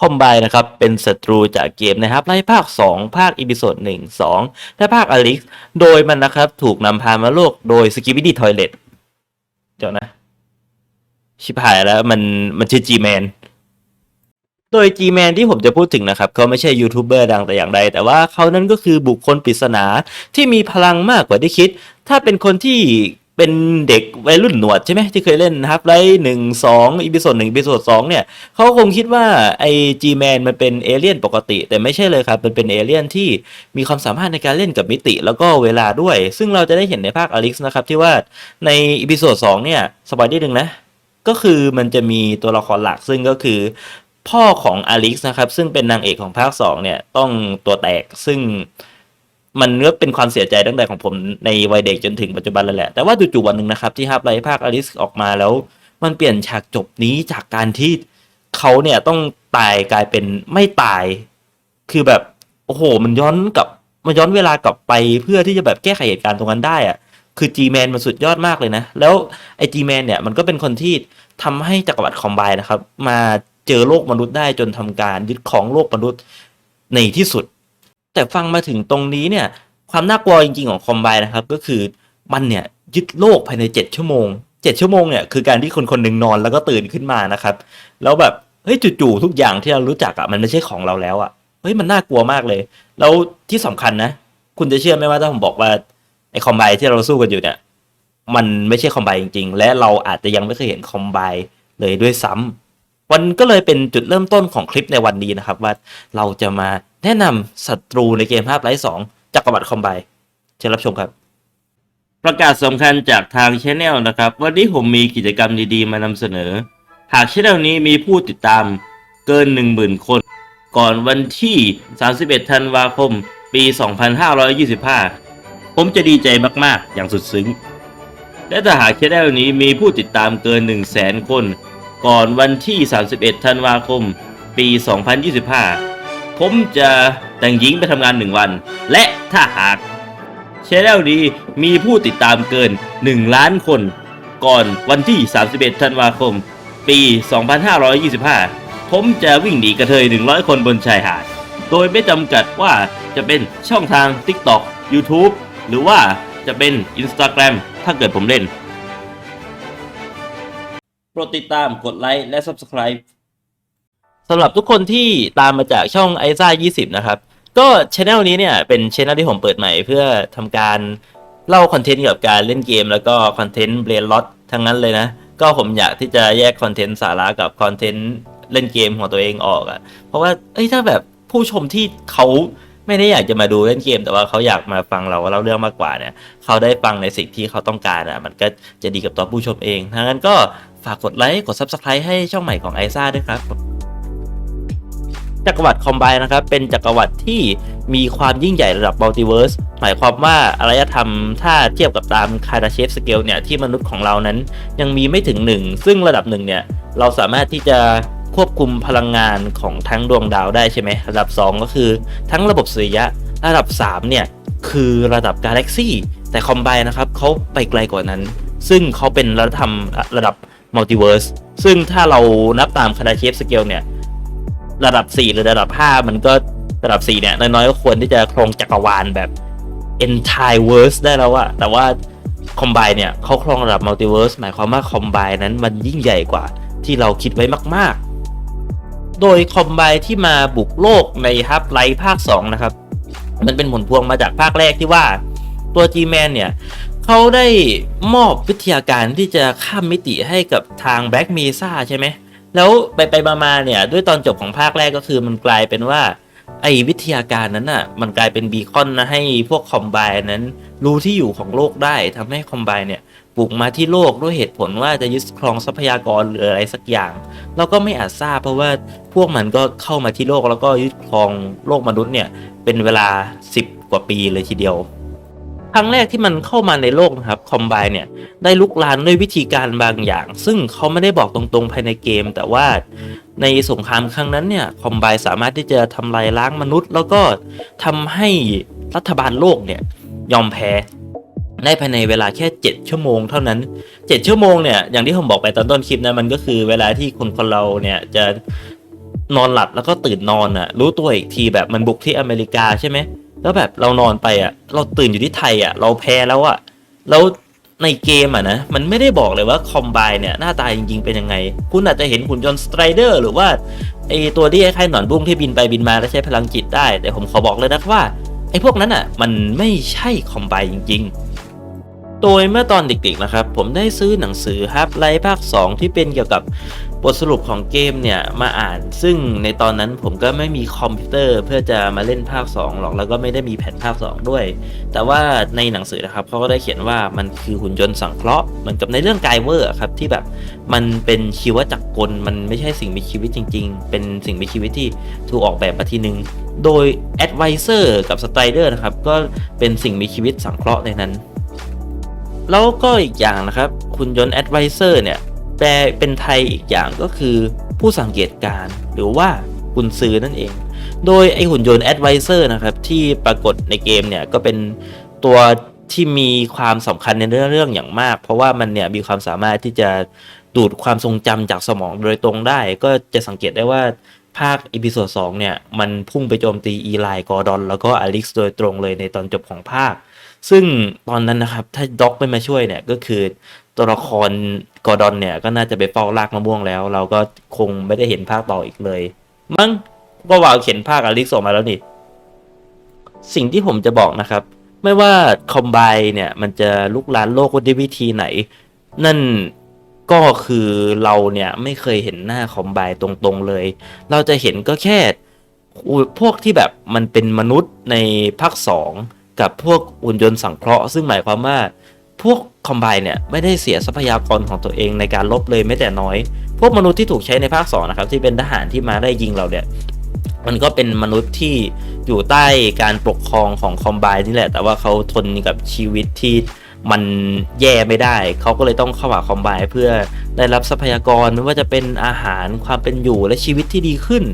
คอมไบนะครับเป็นศัตรูจากเกมนะครับในภาค 2 ภาคอีพิโซด1 2 และภาคอลิกโดยมันนะครับถูกนำพามาโลกโดยสกิ b ิดี้ทอยเลตเดี๋ยวนะ ชิบหายแล้วมันมันชื่อ G-Man โดย G-Man ที่ผมจะพูดถึงนะครับ เขาไม่ใช่ยูทูบเบอร์ดังแต่อย่างใด แต่ว่าเขานั้นก็คือบุคคลปริศนาที่มีพลังมากกว่าที่คิด ถ้าเป็นคนที่ เป็นเด็กวัยรุ่นหนวดใช่ไหมที่เคยเล่นนะครับไลท์หนึ่งสองอีพิโซดหนึ่งอีพิโซดสองเนี่ยเขาคงคิดว่าไอ้ G-Man มันเป็นเอเลี่ยนปกติ แต่ไม่ใช่เลยครับ มันเป็นเอเลี่ยนที่มีความสามารถในการเล่นกับมิติแล้วก็เวลาด้วย ซึ่งเราจะได้เห็นในภาคอลิกนะครับ ที่ว่าในอีพิโซดสองเนี่ยสปอยนิดนึงนะ ก็คือมันจะมีตัวละครหลักซึ่งก็คือพ่อของอลิกนะครับซึ่งเป็นนางเอกของภาค2เนี่ยต้องตัวแตกซึ่ง มันก็เป็นความเสียใจตั้งแต่ของผมในวัยเด็กจนถึงปัจจุบันแล้วแหละ แต่ว่าจู่ๆวันหนึ่งนะครับ ที่ฮับไลท์ภาคอลิสออกมาแล้ว มันเปลี่ยนฉากจบนี้จากการที่เขาเนี่ยต้องตายกลายเป็นไม่ตาย คือแบบโอ้โห มันย้อนกลับมันย้อนเวลากลับไปเพื่อที่จะแบบแก้ไขเหตุการณ์ตรงนั้นได้อะคือ G-Man มันสุดยอดมากเลยนะ แล้วไอ้ G-Man เนี่ยมันก็เป็นคนที่ทำให้จักรวรรดิคอมไบนะครับ มาเจอโลกมนุษย์ได้จนทำการยึดของโลกมนุษย์ในที่สุด แต่ฟังมาถึงตรงนี้เนี่ย ความน่ากลัวจริงๆของคอมไบนะครับ ก็คือมันเนี่ยยึดโลกภายใน 7 ชั่วโมง 7 ชั่วโมงเนี่ยคือการที่คนคนหนึ่งนอนแล้วก็ตื่นขึ้นมานะครับ แล้วแบบเฮ้ยจู่ๆทุกอย่างที่เรารู้จักอะมันไม่ใช่ของเราแล้วอะเฮ้ยมันน่ากลัวมากเลย แล้วที่สำคัญนะ คุณจะเชื่อไหมว่าถ้าผมบอกว่าไอ้คอมไบที่เราสู้กันอยู่เนี่ยมันไม่ใช่คอมไบจริงๆ และเราอาจจะยังไม่เคยเห็นคอมไบเลยด้วยซ้ำวันก็เลยเป็นจุดเริ่มต้นของคลิปในวันนี้นะครับ ว่าเราจะมา แนะนำศัตรูในเกมภาพไร้สองจักรวรรดิคอมไบเชิญรับชมครับ ประกาศสำคัญจากทางช anel นะครับ วันนี้ผมมีกิจกรรมดีๆ มานำเสนอ หากช anel นี้มีผู้ติดตามเกิน 10,000 คน ก่อนวันที่ 31 ธันวาคม ปี 2525 ผมจะดีใจมากๆ อย่างสุดซึ้ง และถ้าหากช anel นี้มีผู้ติดตามเกิน 100,000 คน ก่อนวันที่ 31 ธันวาคม ปี 2025 ผมจะแต่งหญิงไปทำงานหนึ่งวัน และถ้าหากช anel นี้มีผู้ติดตามเกิน 1 ล้านคน ก่อนวันที่ 31 ธันวาคม ปี 2525 ผมจะวิ่งหนีกระเทย 100 คนบนชายหาด โดยไม่จำกัดว่าจะเป็นช่องทาง TikTok YouTube หรือว่าจะเป็น Instagram ถ้าเกิดผมเล่น โปรดติดตามกดไลค์และ Subscribe สำหรับทุกคนที่ตามมาจากช่องไอซ่า20 นะครับ ก็ช anel นี้เนี่ย เป็นช anel ที่ผมเปิดใหม่เพื่อทำการเล่าคอนเทนต์เกี่ยวกับการเล่นเกม แล้วก็คอนเทนต์เบรนล็อตทั้งนั้นเลยนะ ก็ผมอยากที่จะแยกคอนเทนต์สาระกับคอนเทนต์เล่นเกมของตัวเองออกอะ่ะ เพราะว่าเอ้ยถ้าแบบผู้ชมที่เขาไม่ได้อยากจะมาดูเล่นเกม แต่ว่าเขาอยากมาฟังเราเล่าเรื่องมากกว่าเนี่ย เขาได้ฟังในสิ่งที่เขาต้องการอะ มันก็จะดีกับตัวผู้ชมเองทั้งนั้นก็ฝากกดไลค์กด Subscribe ให้ช่องใหม่ของไอซ่าด้วยครับ จักรวรรดิคอมไบนะครับ เป็นจักรวรรดิที่มีความยิ่งใหญ่ระดับมัลติเวิร์สหมายความว่าอารยธรรมถ้าเทียบกับตามคาราเชฟสเกลเนี่ยที่มนุษย์ของเรานั้นยังมีไม่ถึงหนึ่งซึ่งระดับหนึ่งเนี่ยเราสามารถที่จะควบคุมพลังงานของทั้งดวงดาวได้ใช่ไหมระดับ 2 ก็คือทั้งระบบสุริยะระดับ 3 เนี่ย คือระดับกาแล็กซี่แต่คอมไบนะครับเขาไปไกลกว่านั้น ซึ่งเขาเป็นระดับระดับมัลติเวิร์สซึ่งถ้าเรานับตามคาราเชฟสเกลเนี่ย ระดับ4หรือระดับ5มันก็ระดับ4เนี่ยน้อยๆก็ควรที่จะครองจักรวาลแบบ entire verse ได้แล้วอะแต่ว่า combine เนี่ยเขาครองระดับ multiverse หมายความว่า combine นั้นมันยิ่งใหญ่กว่าที่เราคิดไว้มาก ๆ โดย combine ที่มาบุกโลกในฮับไลท์ภาค 2 นะครับ มันเป็นผลพวงมาจากภาคแรกที่ว่าตัว G-Man เนี่ยเขาได้มอบวิทยาการที่จะข้ามมิติให้กับทาง Black Mesa ใช่ไหม แล้วไปไปมามาเนี่ย ด้วยตอนจบของภาคแรกก็คือมันกลายเป็นว่า ไอ้วิทยาการนั้นน่ะ มันกลายเป็นบีคอนนะให้พวกคอมไบนั้น รู้ที่อยู่ของโลกได้ทำให้คอมไบเนี่ยบุกมาที่โลกด้วยเหตุผลว่าจะยึดครองทรัพยากรหรืออะไรสักอย่าง เราก็ไม่อาจทราบเพราะว่าพวกมันก็เข้ามาที่โลกแล้วก็ยึดครองโลกมนุษย์เนี่ยเป็นเวลา 10 กว่าปีเลยทีเดียว รั้งแรกที่มันเข้ามาในโลกนะครับคอมไบเนี่ยได้ลุกลานด้วยวิธีการบางอย่าง ซึ่งเขาไม่ได้บอกตรงๆภายในเกม แต่ว่าในสงครามครั้งนั้นเนี่ยคอมไบสามารถที่จะทำลายล้างมนุษย์ แล้วก็ทำให้รัฐบาลโลกเนี่ยยอมแพ้ได้ภายในเวลาแค่ 7 ชั่วโมงเท่านั้น 7 ชั่วโมงเนี่ยอย่างที่ผมบอกไปตอนต้นคลิปนะมันก็คือเวลาที่คนคนเราเนี่ยจะนอนหลับแล้วก็ตื่นนอนอะรู้ตัวอีกทีแบบมันบุกที่อเมริกาใช่ไหม แล้วแบบเรานอนไปอะ เราตื่นอยู่ที่ไทยอะ เราแพ้แล้วอะแล้วในเกมอะนะมันไม่ได้บอกเลยว่าคอมไบเนี่ยหน้าตาจริงๆเป็นยังไง คุณอาจจะเห็นหุ่นยนต์สไตรเดอร์หรือว่าไอตัวที่คล้ายๆหนอนบุ้งที่บินไปบินมาและใช้พลังจิตได้ แต่ผมขอบอกเลยนะว่าไอพวกนั้นอะมันไม่ใช่คอมไบจริง ๆ โดยเมื่อตอนเด็กๆนะครับ ผมได้ซื้อหนังสือฮับไลภาค 2 ที่เป็นเกี่ยวกับ บทสรุปของเกมเนี่ยมาอ่าน ซึ่งในตอนนั้นผมก็ไม่มีคอมพิวเตอร์เพื่อจะมาเล่นภาค 2 หรอกแล้วก็ไม่ได้มีแผ่นภาค 2 ด้วย แต่ว่าในหนังสือนะครับเขาก็ได้เขียนว่ามันคือหุ่นยนต์สังเคราะห์เหมือนกับในเรื่องไกเวอร์ครับที่แบบมันเป็นชีวจักรกล มันไม่ใช่สิ่งมีชีวิตจริง ๆ เป็นสิ่งมีชีวิตที่ถูกออกแบบมาทีนึงโดย Advisor กับ Strider นะครับก็เป็นสิ่งมีชีวิตสังเคราะห์ในนั้น แล้วก็อีกอย่างนะครับหุ่นยนต์ Advisor เนี่ย แปลเป็นไทยอีกอย่างก็คือผู้สังเกตการหรือว่ากุนซือนั่นเอง โดยไอหุ่นยนต์ Advisor นะครับที่ปรากฏในเกมเนี่ยก็เป็นตัวที่มีความสำคัญในเรื่องเรื่องอย่างมาก เพราะว่ามันเนี่ยมีความสามารถที่จะดูดความทรงจำจากสมองโดยตรงได้ ก็จะสังเกตได้ว่าภาคอีพิโซด2เนี่ย มันพุ่งไปโจมตีอีไลกอร์ดอน แล้วก็อลิกซ์โดยตรงเลยในตอนจบของภาค ซึ่งตอนนั้นนะครับ ถ้าด็อกไม่มาช่วยเนี่ย ก็คือ ตัวละครกอร์ดอนเนี่ย ก็น่าจะไปเฝ้าลากมะม่วงแล้ว เราก็คงไม่ได้เห็นภาคต่ออีกเลย มั้งก็ว่าเขียนภาคอลิกซ์ออกมาแล้วนี่ สิ่งที่ผมจะบอกนะครับ ไม่ว่าคอมไบเนี่ย มันจะลุกลานโลกด้วยวิธีไหน นั่นก็คือเราเนี่ยไม่เคยเห็นหน้าคอมไบตรงๆเลย เราจะเห็นก็แค่พวกที่แบบมันเป็นมนุษย์ในภาค 2 กับพวกหุ่นยนต์สังเคราะห์ ซึ่งหมายความว่า พวกคอมไบเนี่ยไม่ได้เสียทรัพยากรของตัวเองในการลบเลยแม้แต่น้อย พวกมนุษย์ที่ถูกใช้ในภาค2นะครับที่เป็นทหารที่มาได้ยิงเราเนี่ยมันก็เป็นมนุษย์ที่อยู่ใต้การปกครองของคอมไบนี่แหละ แต่ว่าเขาทนกับชีวิตที่มันแย่ไม่ได้ เขาก็เลยต้องเข้าหาคอมไบเพื่อได้รับทรัพยากรไม่ว่าจะเป็นอาหารความเป็นอยู่และชีวิตที่ดีขึ้น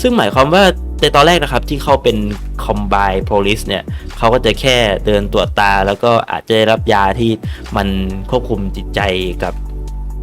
ซึ่งหมายความว่า ในตอนแรกนะครับที่เขาเป็นคอมไบโพลิสเนี่ยเขาก็จะแค่เดินตรวจตา แล้วก็อาจจะได้รับยาที่มันควบคุมจิตใจกับ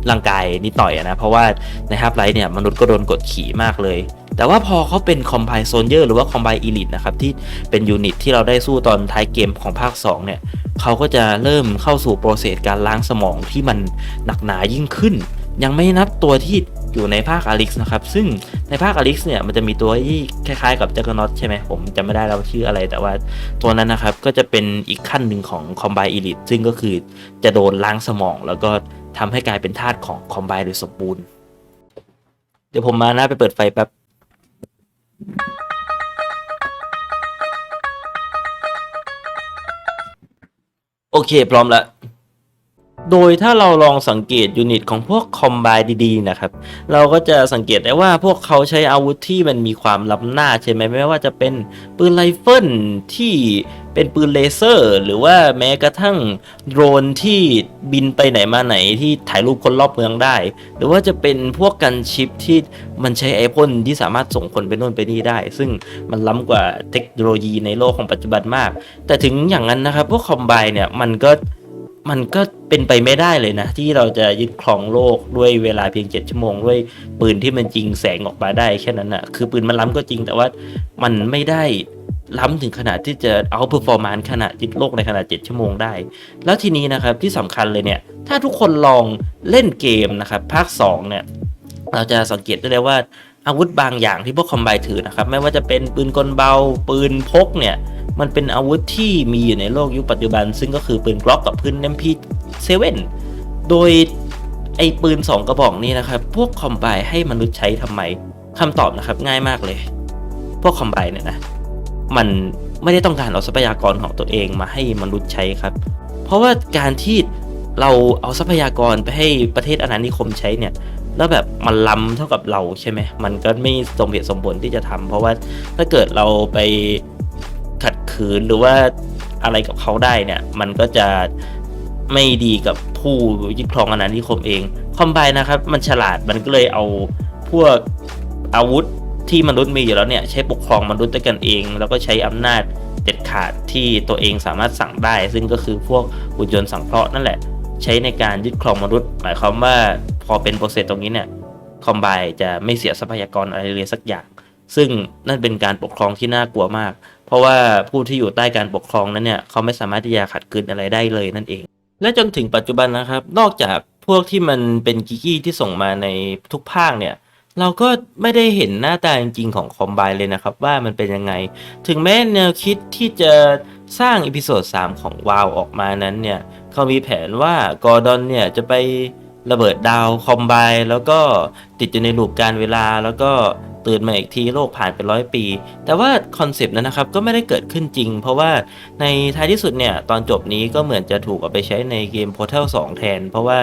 ร่างกายนิดหน่อยนะ เพราะว่าในฮับไลท์เนี่ยมนุษย์ก็โดนกดขี่มากเลย แต่ว่าพอเขาเป็นคอมไบโซนเยอร์หรือว่าคอมไบอีลิทนะครับ ที่เป็นยูนิตที่เราได้สู้ตอนท้ายเกมของภาค 2 เนี่ยเขาก็จะเริ่มเข้าสู่โปรเซสการล้างสมองที่มันหนักหนายิ่งขึ้น ยังไม่นับตัวที่ อยู่ในภาคอลิกนะครับ ซึ่งในภาคอลิกเนี่ยมันจะมีตัวที่คล้ายๆกับจักรนอตใช่ไหมผมจำไม่ได้แล้วชื่ออะไร แต่ว่าตัวนั้นนะครับก็จะเป็นอีกขั้นหนึ่งของคอมไบอีลิทซึ่งก็คือจะโดนล้างสมอง แล้วก็ทำให้กลายเป็นธาตุของคอมไบโดยสมบูรณ์ เดี๋ยวผมมานะไปเปิดไฟแป๊บโอเค พร้อมแล้ว โดยถ้าเราลองสังเกตยูนิตของพวกคอมไบดีๆนะครับ เราก็จะสังเกตได้ว่าพวกเขาใช้อาวุธที่มันมีความล้ำหน้าใช่ไหมไม่ว่าจะเป็นปืนไรเฟิลที่เป็นปืนเลเซอร์ หรือว่าแม้กระทั่งโดรนที่บินไปไหนมาไหนที่ถ่ายรูปคนรอบเมืองได้ หรือว่าจะเป็นพวกกันชิปที่มันใช้ไอพ่นที่สามารถส่งคนไปโน่นไปนี่ได้ ซึ่งมันล้ำกว่าเทคโนโลยีในโลกของปัจจุบันมาก แต่ถึงอย่างนั้นนะครับพวกคอมไบเนี่ยมันก็ มันก็เป็นไปไม่ได้เลยนะ ที่เราจะยึดครองโลกด้วยเวลาเพียง7ชั่วโมง ด้วยปืนที่มันจริงแสงออกมาได้แค่นั้นนะคือปืนมันล้ำก็จริงแต่ว่ามันไม่ได้ล้ำถึงขนาดที่จะเอาเพอร์ฟอร์มานขนาดยึดโลกในขนาด7ชั่วโมงได้ แล้วทีนี้นะครับที่สำคัญเลยเนี่ย ถ้าทุกคนลองเล่นเกมนะครับภาค2เนี่ยเราจะสังเกตได้เลยว่า อาวุธบางอย่างที่พวกคอมไบถือนะครับไม่ว่าจะเป็นปืนกลเบาปืนพกเนี่ยมันเป็นอาวุธที่มีอยู่ในโลกยุคปัจจุบัน ซึ่งก็คือปืนกล็อกกับปืน MP7 โดยไอปืน 2 กระบอกนี้นะครับ พวกคอมไบให้มนุษย์ใช้ทำไมคำตอบนะครับง่ายมากเลย พวกคอมไบเนี่ยนะมันไม่ได้ต้องการเอาทรัพยากรของตัวเองมาให้มนุษย์ใช้ครับ เพราะว่าการที่เราเอาทรัพยากรไปให้ประเทศอาณานิคมใช้เนี่ย แล้วแบบมันล้ำเท่ากับเราใช่ไหมมันก็ไม่สมเหตุสมผลที่จะทำเพราะว่าถ้าเกิดเราไปขัดขืนหรือว่าอะไรกับเขาได้เนี่ย มันก็จะไม่ดีกับผู้ยึดครองอาณานิคมเอง คอมไบนะครับ มันฉลาดมันก็เลยเอาพวกอาวุธที่มนุษย์มีอยู่แล้วเนี่ย ใช้ปกครองมนุษย์ด้วยกันเอง แล้วก็ใช้อำนาจเด็ดขาดที่ตัวเองสามารถสั่งได้ ซึ่งก็คือพวกหุ่นยนต์สังเคราะห์นั่นแหละ ใช้ในการยึดครองมนุษย์ หมายความว่า พอเป็นโปรเซสตรงนี้เนี่ยคอมไบจะไม่เสียทรัพยากรอะไรเลยสักอย่าง ซึ่งนั่นเป็นการปกครองที่น่ากลัวมาก เพราะว่าผู้ที่อยู่ใต้การปกครองนั้นเนี่ยเขาไม่สามารถที่จะขัดขืนอะไรได้เลยนั่นเอง และจนถึงปัจจุบันนะครับ นอกจากพวกที่มันเป็นกิกี้ที่ส่งมาในทุกภาคเนี่ยเราก็ไม่ได้เห็นหน้าตาจริงๆของคอมไบเลยนะครับ ว่ามันเป็นยังไง ถึงแม้แนวคิดที่จะสร้างอีพิโซด3ของวาวออกมานั้นเนี่ยเขามีแผนว่ากอร์ดอนเนี่ยจะไป ระเบิดดาวคอมไบแล้วก็ติดอยู่ในลูปการเวลา แล้วก็ตื่นมาอีกทีโลกผ่านไปร้อยปี แต่ว่าคอนเซปต์นั้นนะครับก็ไม่ได้เกิดขึ้นจริง เพราะว่าในท้ายที่สุดเนี่ยตอนจบนี้ก็เหมือนจะถูกเอาไปใช้ในเกม Portal 2 แทน เพราะว่า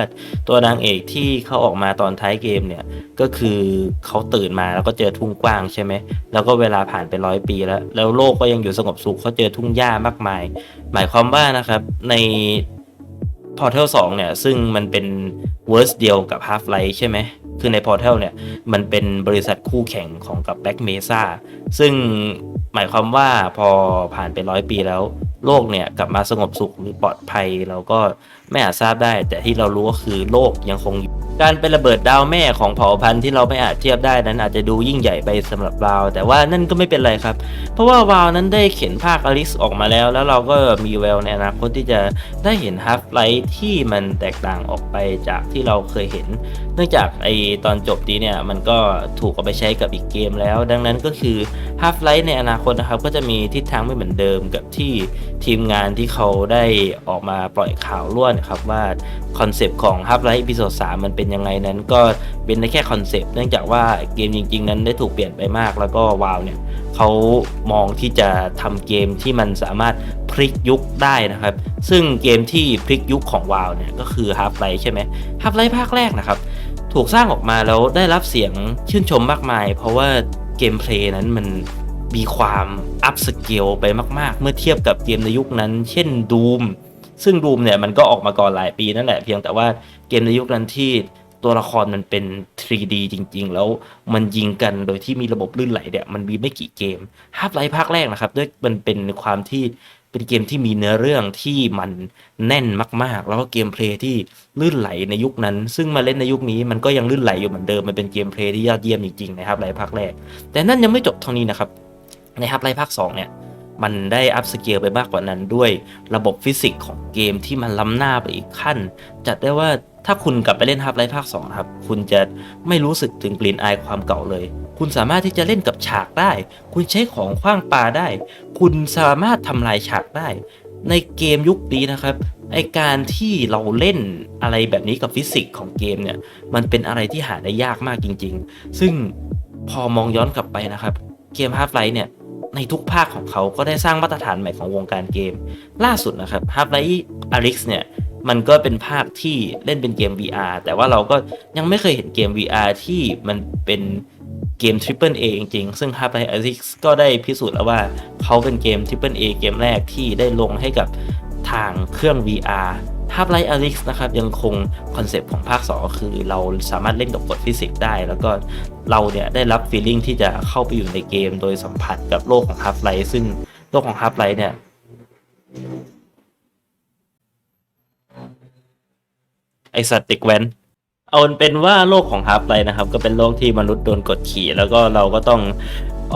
ตัวนางเอกที่เขาออกมาตอนท้ายเกมเนี่ยก็คือเขาตื่นมาแล้วก็เจอทุ่งกว้างใช่ไหมแล้วก็เวลาผ่านไปร้อยปีแล้ว แล้วโลกก็ยังอยู่สงบสุขเขาเจอทุ่งหญ้ามากมาย หมายความว่านะครับใน Portal 2 เนี่ย ซึ่งมันเป็นเวอร์สเดียวกับ Half Life ใช่ไหม คือใน Portal เนี่ย มันเป็นบริษัทคู่แข่งของกับ Black Mesa ซึ่งหมายความว่าพอผ่านไปร้อยปีแล้ว โลกเนี่ยกลับมาสงบสุขหรือปลอดภัยเราก็ไม่อาจทราบได้ แต่ที่เรารู้ก็คือโลกยังคงอยู่การเป็นระเบิดดาวแม่ของเผ่าพันธุ์ที่เราไม่อาจเทียบได้นั้นอาจจะดูยิ่งใหญ่ไปสำหรับเราแต่ว่านั่นก็ไม่เป็นไรครับ เพราะว่าวาวนั้นได้เขียนภาคอลิสออกมาแล้ว แล้วเราก็มีแววในอนาคตที่จะได้เห็นฮับไลท์ที่มันแตกต่างออกไปจากที่เราเคยเห็น เนื่องจากไอตอนจบนี้เนี่ยมันก็ถูกเอาไปใช้กับอีกเกมแล้ว ดังนั้นก็คือ Half-Life ในอนาคตนะครับก็จะมีทิศทางไม่เหมือนเดิมกับที่ทีมงานที่เขาได้ออกมาปล่อยข่าวล้วนนะครับว่าคอนเซปต์ของ Half-Life Episode 3มันเป็นยังไงนั้นก็เป็นได้แค่คอนเซปต์เนื่องจากว่าเกมจริง ๆ นั้นได้ถูกเปลี่ยนไปมากแล้วก็วาวเนี่ยเขามองที่จะทำเกมที่มันสามารถพลิกยุคได้นะครับ ซึ่งเกมที่พลิกยุคของวาวเนี่ยก็คือ Half-Life ใช่ไหม Half-Life ภาคแรกนะครับ ถูกสร้างออกมาแล้วได้รับเสียงชื่นชมมากมาย เพราะว่า เกมเพลย์นั้นมันมีความอัพสเกลไปมาก ๆ เมื่อเทียบกับเกมในยุคนั้น เช่น Doom ซึ่ง Doom เนี่ยมันก็ออกมาก่อนหลายปีนั่นแหละ เพียงแต่ว่าเกมในยุคนั้นที่ตัวละครมันเป็น 3D จริง ๆ แล้วมันยิงกันโดยที่มีระบบลื่นไหลเนี่ยมันมีไม่กี่เกมฮาร์ไลท์ภาคแรกนะครับ ด้วยมันเป็นความที่ เป็นเกมที่มีเนื้อเรื่องที่มันแน่นมาก ๆ แล้วก็เกมเพลย์ที่ลื่นไหลในยุคนั้น ซึ่งมาเล่นในยุคนี้มันก็ยังลื่นไหลอยู่เหมือนเดิม มันเป็นเกมเพลย์ที่ยอดเยี่ยมจริงๆนะครับไลฟ์ภาคแรก แต่นั่นยังไม่จบเท่านี้นะครับ ในฮับไลภาค2เนี่ย มันได้อัพสเกลไปมากกว่านั้นด้วยระบบฟิสิกส์ของเกมที่มันล้ำหน้าไปอีกขั้น จัดได้ว่าถ้าคุณกลับไปเล่นฮับไลฟ์ภาค2ครับ คุณจะไม่รู้สึกถึงกลิ่นอายความเก่าเลย คุณสามารถที่จะเล่นกับฉากได้ คุณใช้ของขว้างปาได้ คุณสามารถทำลายฉากได้ ในเกมยุคนี้นะครับไอการที่เราเล่นอะไรแบบนี้กับฟิสิกส์ของเกมเนี่ย มันเป็นอะไรที่หาได้ยากมากจริง ๆ ซึ่งพอมองย้อนกลับไปนะครับ เกม Half-Life เนี่ย ในทุกภาคของเขาก็ได้สร้างมาตรฐานใหม่ของวงการเกม ล่าสุดนะครับ Half-Life Alyx เนี่ยมันก็เป็นภาคที่เล่นเป็นเกม VR แต่ว่าเราก็ยังไม่เคยเห็นเกม VR ที่มันเป็นเกม Triple A จริงๆ ซึ่ง Half-Life Alyx ก็ได้พิสูจน์แล้วว่าเขาเป็นเกม Triple A เกมแรกที่ได้ลงให้กับทางเครื่อง VR Half-Life Alyx นะครับยังคงคอนเซปต์ของภาค 2 คือเราสามารถเล่นกับกฎฟิสิกส์ได้ แล้วก็เราเนี่ยได้รับฟีลลิ่งที่จะเข้าไปอยู่ในเกม โดยสัมผัสกับโลกของ Half-Life ซึ่งโลกของ Half-Life เนี่ยไอสัตว์ติกแวนเอาเป็นว่าโลกของฮับไลนะครับ ก็เป็นโลกที่มนุษย์โดนกดขี่ แล้วก็เราก็ต้อง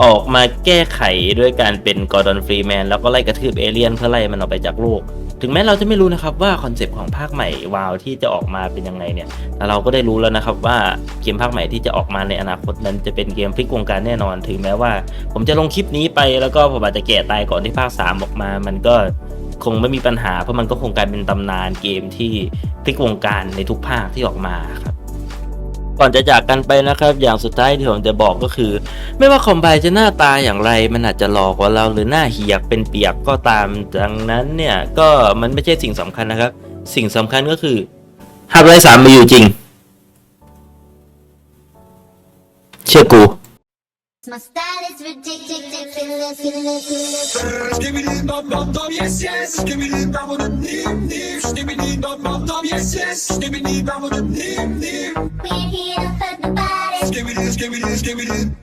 ออกมาแก้ไขด้วยการเป็นกอร์ดอนฟรีแมนแล้วก็ไล่กระทืบเอเลี่ยนเพื่อไล่มันออกไปจากโลก ถึงแม้เราจะไม่รู้นะครับว่าคอนเซปต์ของภาคใหม่วาวที่จะออกมาเป็นยังไงเนี่ยแต่เราก็ได้รู้แล้วนะครับว่าเกมภาคใหม่ที่จะออกมาในอนาคตนั้นจะเป็นเกมพลิกวงการแน่นอน ถึงแม้ว่า ผมจะลงคลิปนี้ไปแล้วก็ผมอาจจะแก่ตายก่อนที่ภาค 3 ออกมา มันก็คงไม่มีปัญหาเพราะมันก็คงกลายเป็นตำนานเกมที่พลิกวงการในทุกภาคที่ออกมาครับ ก่อนจะจากกันไปนะครับ อย่างสุดท้ายที่ผมจะบอกก็คือ ไม่ว่าคอมไบจะหน้าตาอย่างไร มันอาจจะหลอกกว่าเราหรือหน้าเหียกเป็นเปียกก็ตามดังนั้นเนี่ยก็มันไม่ใช่สิ่งสำคัญนะครับ สิ่งสำคัญก็คือฮับไรสามมีอยู่จริง เชื่อกู My style is ridiculous, yes yes. Stimili dam dam nim nim. Stimili dam dam yes yes. Stimili dam dam nim. We're here to put the body. Stimili stimili stimili.